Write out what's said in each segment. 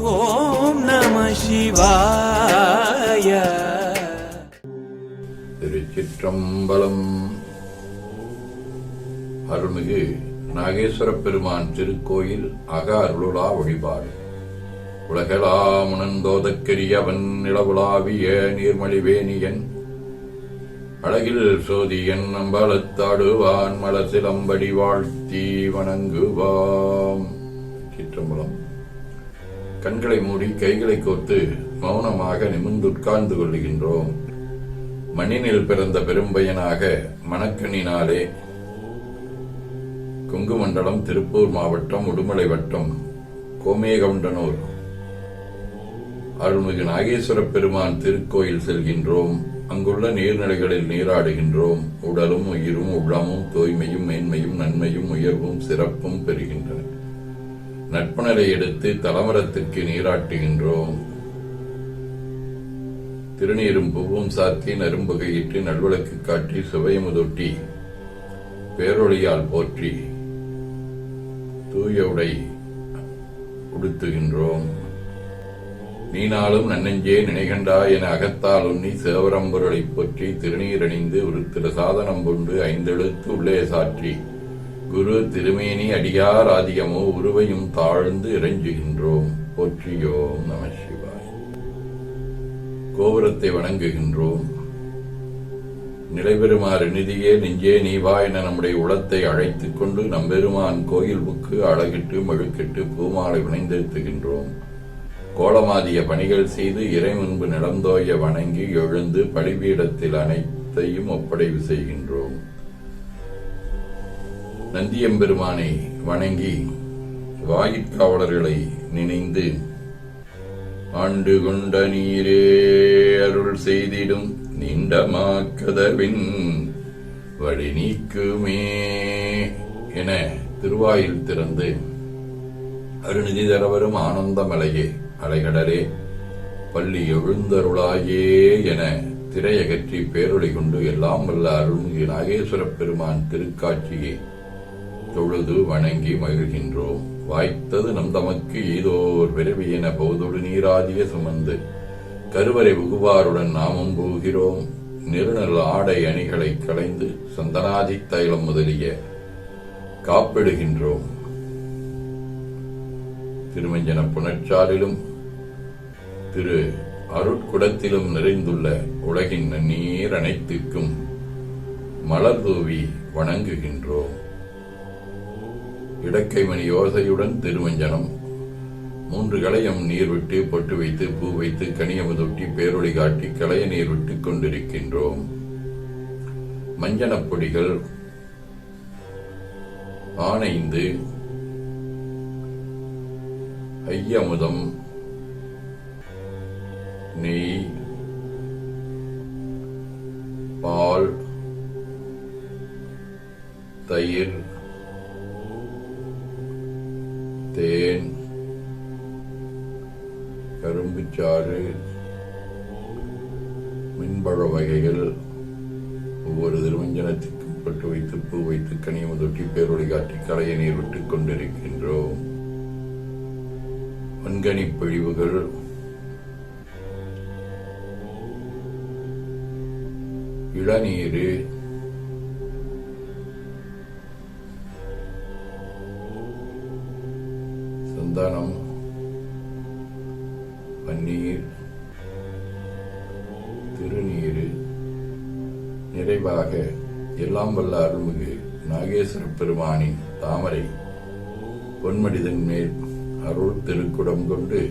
ஓம் நம சிவாய. திருச்சிற்றம்பலம். அருள்மிகு நாகேஸ்வர பெருமான் திருக்கோயில் அக அருளுலா வழிபாடு. உலகலா முனந்தோதக்கரியவன் நிலவுலாவிய நீர்மலிவேணியன் அழகில் சோதியன் அம்பலத்தாடுவான் மலசிலம்படி வாழ்த்தி வணங்குவாம். சிற்றம்பலம். கண்களை மூடி கைகளை கோர்த்து மௌனமாக நிமிர்ந்துட்கார்ந்து கொள்ளுகின்றோம். மண்ணினில் பிறந்த பெரும்பயனாக மணக்கண்ணினாலே குங்குமண்டலம் திருப்பூர் மாவட்டம் உடுமலை வட்டம் கோமேகவுண்டனூர் அருள்மிகு நாகேஸ்வர பெருமான் திருக்கோயில் செல்கின்றோம். அங்குள்ள நீர்நிலைகளில் நீராடுகின்றோம். உடலும் உயிரும் உள்ளமும் தூய்மையும் மேன்மையும் நன்மையும் உயர்வும் சிறப்பும் பெறுகின்றன. நட்புணரை எடுத்து தலமரத்திற்கு நீராட்டுகின்றோம். திருநீரும் பூவும் சாத்தி நரும்புகையிட்டு நல்விளக்கு காட்டி சுவையமுதொட்டி பேரொழியால் போற்றி தூய உடை உடுத்துகின்றோம். நீனாலும் நன்னெஞ்சே நினைகண்டா என அகத்தால் உண்ணி சேவரம்பொருளைப் போற்றி திருநீரணிந்து ஒரு திரு சாதனம் கொண்டு ஐந்தெழுத்து உள்ளே சாற்றி குரு திருமேனி அடியார் ஆதியமோ உருவையும் தாழ்ந்து இறைஞ்சுகின்றோம். போற்றியோம் நம சிவாய். கோபுரத்தை வணங்குகின்றோம். நிலைபெறுமாறு நிதியே நெஞ்சே நீவா என நம்முடைய உளத்தை அழைத்துக் கொண்டு நம்பெருமான் கோயில் புக்கு அழகிட்டு மழுக்கிட்டு பூமாலை வினைந்திருத்துகின்றோம். கோலமாதிய பணிகள் செய்து இறை முன்பு நிலந்தோய வணங்கி எழுந்து பலிபீடத்தில் அனைத்தையும் ஒப்படைவு செய்கின்றோம். நந்தியம்பெருமானை வணங்கி வாயிற்காவலர்களை நினைந்து ஆண்டு கொண்ட நீரே அருள் செய்திடும் நீண்டமாக்கதவின் வழி நீக்குமே என திருவாயில் திறந்து அருணிதி தரவரும் ஆனந்தமலையே அலைகடலே பள்ளி எழுந்தருளாயே என திரையகற்றி பேரொளி கொண்டு எல்லாம் வல்ல அருள்மிகு நாகேஸ்வரப் பெருமான் திருக்காட்சியை தொழுது வணங்கி மகிழ்கின்றோம். வாய்த்தது நம் தமக்கு ஏதோ விரைவி என பௌதொடு நீராதிய சுமந்து. கருவறை புகுவாருடன் நாமும் போகிறோம். நிறுநல் ஆடை அணிகளை களைந்து சந்தனாதி தைலம் முதலிய காப்பிடுகின்றோம். திருமஞ்சன புனர்ச்சாலிலும் திரு அருட்குடத்திலும் நிறைந்துள்ள உலகின் நீர் அனைத்திற்கும் மலர் தூவி வணங்குகின்றோம். இடக்கைமணி யோசையுடன் திருமஞ்சனம். மூன்று களையம் நீர் விட்டு பொட்டு வைத்து பூ வைத்து கனியமுதொட்டி பேரொளி காட்டி களைய நீர் விட்டுக் கொண்டிருக்கின்றோம். மஞ்சனப் பொடிகள் ஆனைந்து ஐயமுதம் நெய் பால் தயிர் மின்பழ வகைகள் ஒவ்வொரு திருமஞ்சனத்திற்கும் பட்டு வைத்து பூ வைத்து கனியமுதொட்டி பேரொழி காட்டி கரையை நீர் விட்டுக் கொண்டிருக்கின்றோம். வன்கனி பிழிவுகள். இளநீர். சந்தானம். பன்னீர். நிறைவாக எல்லாம் வல்ல அருள்மிகு நாகேஸ்வர பெருமானின் தாமரை பொன்மனிதன் மேல் அருள் திருக்குடம் கொண்டு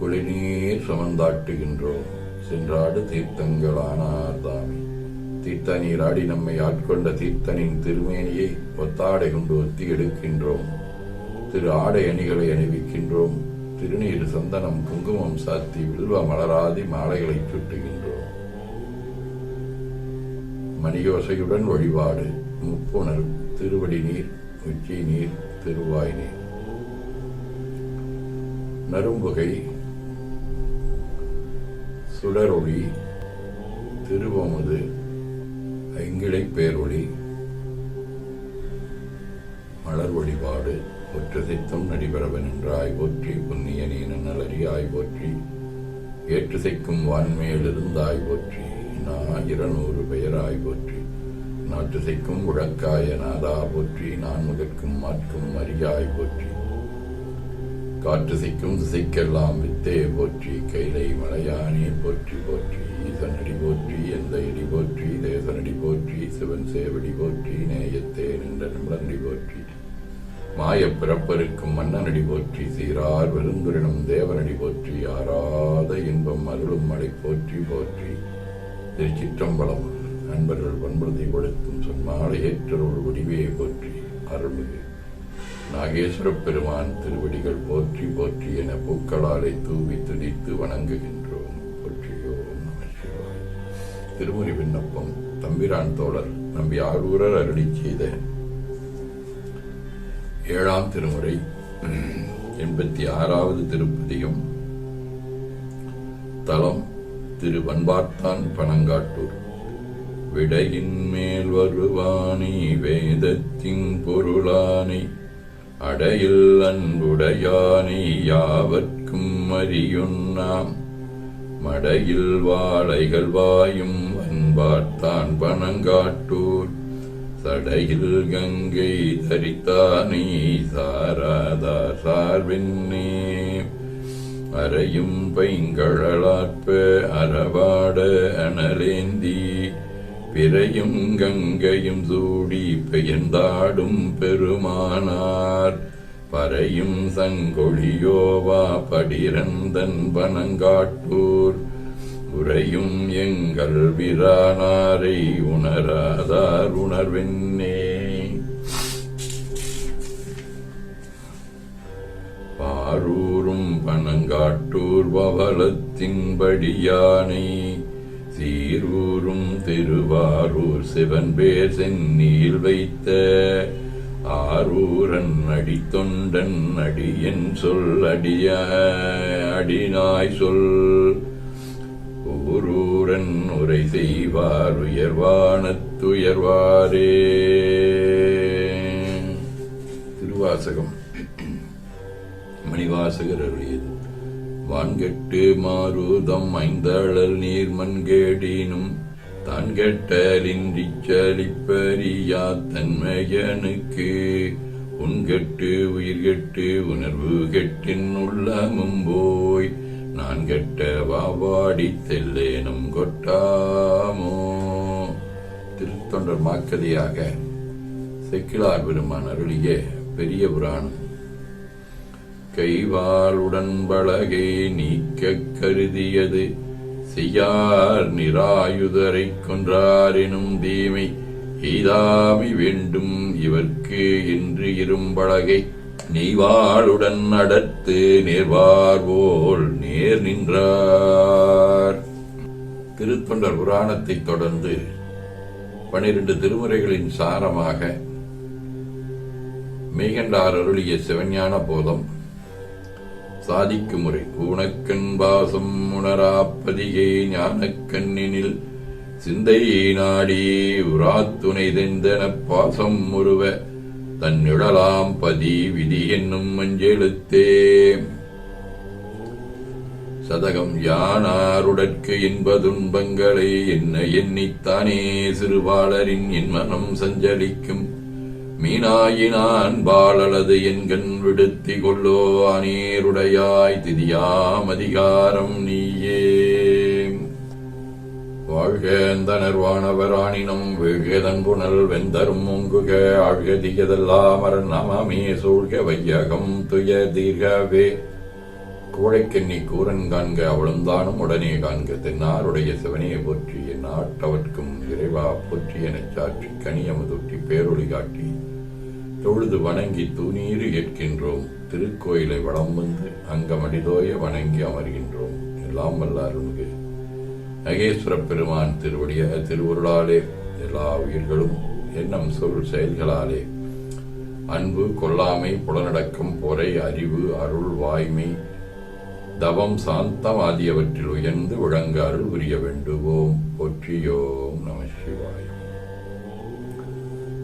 குளிநீர் சுமந்தாட்டுகின்றோம். சென்றாடு தீர்த்தங்களானார் தாமே. தீர்த்தநீர் ஆடி நம்மை ஆட்கொண்ட தீர்த்தனின் திருமேனியை ஒத்தாடை கொண்டு ஒத்தி எடுக்கின்றோம். திரு ஆடை அணிகளை அணிவிக்கின்றோம். திருநீர் சந்தனம் குங்குமம் சாத்தி வில்வ மலராதி மாலைகளை சுட்டுகின்றோம். மணியோசையுடன் வழிபாடு. முப்புணர் திருவடி நீர் உச்சி நீர் திருவாய் நீர். நரும்புகை சுடரொளி திருவமுது ஐங்கிழை பேரொளி. மலர் வழிபாடு ஒற்று சித்தம் நடிபரவன் என்றாய் ஒற்றி புண்ணிய நீன நலரி அரியாய் போற்றி. ஏற்றுசைக்கும் வான்மையிலிருந்து இருந்தாய் போற்றி. நான் இருநூறு பெயராய் போற்றி. நாட்டுசைக்கும் உழக்காய நாதா போற்றி நான் முதற்கும் மாற்கும் அரியாய் போற்றி. காற்றுசைக்கும் திசைக்கெல்லாம் வித்தே போற்றி கைலை மலையானே போற்றி போற்றி. ஈசனடி போற்றி எந்த இடி போற்றி தேசனடி போற்றி சிவன் சேவடி போற்றி நேயத்தே நின்ற நிமிடனடி போற்றி. மாயப் பிறப்பருக்கும் மன்னனடி போற்றி சீரார் வெறுந்துரினும் தேவனடி போற்றி ஆராத இன்பம் அருளும் மழை போற்றி போற்றி. திருச்சிற்றம்பலம் நண்பர்கள் பண்புறுதி கொடுத்தும் சொன்மாலை ஏற்றருள் வடிவே போற்றி அருள்மிகு. நாகேஸ்வரப் பெருமான் திருவடிகள் போற்றி போற்றி என பூக்களாலை தூவி துதித்து வணங்குகின்றோம். போற்றியோம் நம சிவாய். திருமுறை விண்ணப்பம் தம்பிரான் தோழர் நம்பி ஆரூரர் அருளி செய்த ஏழாம் திருமுறை. எண்பத்தி ஆறாவது திருப்பதியும் தலம் திரு வன்பார்த்தான் பணங்காட்டூர். விடையின் மேல் வருவானி வேதத்தின் பொருளானை அடையில் அன்புடையானை யாவர்க்கும் அறியுண்ணாம் மடையில் வாழைகள் வாயும் அன்பார்த்தான் பணங்காட்டூர். சடையில் கங்கை தரித்தானே சாராதார் சார்வென்னே அறையும் பைங்கழலாற்ப அறவாட அனலேந்தி பிறையும் கங்கையும் சூடி பெயர்ந்தாடும் பெருமானார். பறையும் சங்கொழியோவா படிரந்தன் பனங்காட்டூர் உறையும் எங்கள் விரானாரை உணராதார் உணர்வென்னே. பாரூரும் பனங்காட்டூர் பவளத்தின்படியானை சீரூரும் திருவாரூர் சிவன் பேர் சென்னியில் வைத்த ஆரூரன் அடி தொண்டன் அடியன் சொல் அடிய அடிநாய் சொல். ஊரூரன் உரை செய்வார் உயர்வானத்துயர்வாரே. திருவாசகம். மணிவாசகர் அருளியது வான்கெட்டு மாருதம் ஐந்தழல் நீர் மண்கேடினும் தான் கெட்டலின்றி சலிப்பறியா தன்மையனுக்கு. உன்கெட்டு உயிர்கெட்டு உணர்வு கெட்டின் உள்ளமும் போய் நான் கெட்ட வாவாடி தெல்லேனும் கொட்டாமோ. திருத்தொண்டர் மாக்கதியாக செக்கிலார் பெருமான் அருளிய பெரிய புராணம். கைவாளுடன் பலகை நீக்கக் கருதியது. செய்யார் நிராயுதரை கொன்றாரெனும் தீமை. எய்தாமை வேண்டும் இவர்க்கு என்று இரும்பலகை. நெய்வாளுடன் நடத்து நேர்வார்வோல் நேர் நின்றார். திருத்தொண்டர் புராணத்தை தொடர்ந்து பனிரெண்டு திருமுறைகளின் சாரமாக மெய்கண்டார் அருளிய சிவஞான போதம் சாதிக்கு முறை. ஊனக்கண் பாசம் உணராப்பதிகை ஞானக்கண்ணினில் சிந்தை நாடி உராத்துணை தெந்தன பாசம் உருவ தன்னிடலாம் பதி விதி என்னும் மஞ்செழுத்தே. சதகம் யானாருடற்கு இன்பதுன்பங்களை என்ன எண்ணித்தானே சிறுபாளரின் என் மனம் சஞ்சலிக்கும். மீனாயினான் பாலளது என்கண் விடுத்தி கொள்ளோ அநீருடையாய் திதியாம் அதிகாரம் நீயே. வாழ்க அந்தனர்வானவராணினம் வீழ்கதன் புனல் வெந்தரும் முங்குக ஆழ்க தியதெல்லாம் அரண் நமாமே சூழ்க வையகம் துய தீர்கவே. கோழைக்கெண்ணி கூரன் காண்க அவளுந்தானும் உடனே காண்க தென்னாருடைய சிவனையை போற்றி என் ஆட்டவர்க்கும் இறைவா போற்றி எனச் சாற்றி கனியமுதொட்டி பேரொழி காட்டி. தொழுது வணங்கி தூணீறு ஏற்கின்றோம் திருக்கோயிலை வளம் வந்து அங்கமடிதோய வணங்கி அமர்கின்றோம் எல்லாம் வல்ல நகேஸ்வர பெருமான் திருவடிய திருவுருளாலே எல்லா உயிர்களும் எண்ணம் சொல் செயல்களாலே. அன்பு கொல்லாமை புலனடக்கம் பொறை அறிவு அருள் வாய்மை தவம் சாந்தம் ஆகியவற்றில் உயர்ந்து விளங்காறு உரிய புரிய வேண்டுவோம். போற்றியோம் நம சிவாய்.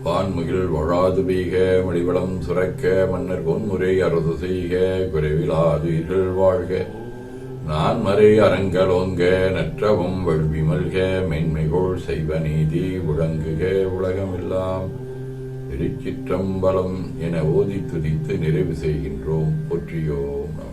வான்முகில் வழாது பெய்க மடிவளம் சுரக்க மன்னர் பொன்முறை அரசு செய்க குறைவிலாது இருள் வாழ்க. நான் மறை அரங்கலோங்க நற்றவும் வல்வி மல்க மென்மைகோள் செய்வ நீதி உழங்குக உலகமெல்லாம். திருச்சிற்றம்பலம் என ஓதி துதித்து நிறைவு செய்கின்றோம். போற்றியோம் நம